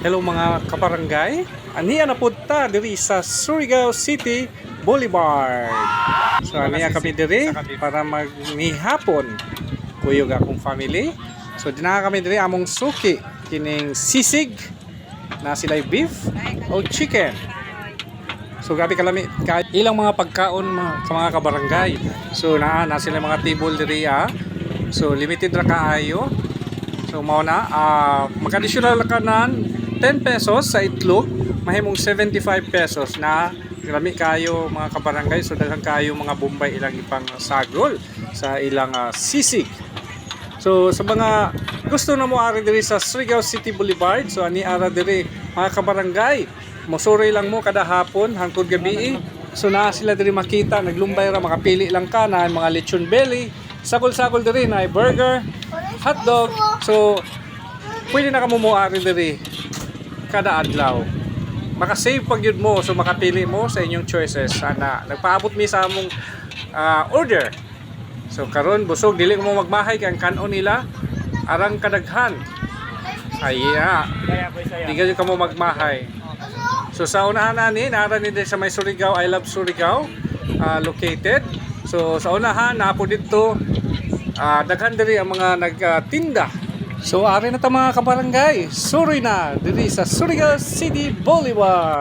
Hello mga kabarangay. Aniya na punta diri sa Surigao City Boulevard. So aniya kami diri para maghihapon kuyog akong family. So dinaka kami diri among suki kining sisig na sila'y beef o chicken. So grabe kalami ka ilang mga pagkaon mga, sa mga kabarangay. So naa na sila mga table diri ah. So limited ra kaayo. So mao na ah mag-additional ka nan 10 pesos sa itlog, mahimong 75 pesos na grami kayo mga kabarangay so daghan kayo mga bombay ilang ipang sagol sa ilang ah, sisig. So sa mga gusto na mo ari diri sa Surigao City Boulevard, so ani ara diri mga kabarangay, mosuri lang mo kada hapon hangtod gabi. So naa sila diri makita, naglumbay ra makapili lang ka na mga lechon belly, sagol-sagol diri na burger, hotdog. So pwede na kamo mo ari diri kada adlaw. Makasave pag yun mo, so makapili mo sa inyong choices. Sana nagpaabot mi sa among ah, order. So karon busog dili mo magmahay kay ang kanon nila arang kadaghan. Po saya. di gayon ka mo magmahay. So sa unahan na ni nara ni sa may Surigao, I love Surigao ah, located. So sa unahan na po dito ah, daghan diri ang mga nagtinda. So ari na ta mga kabarangay, suri na diri sa Surigao City Boulevard.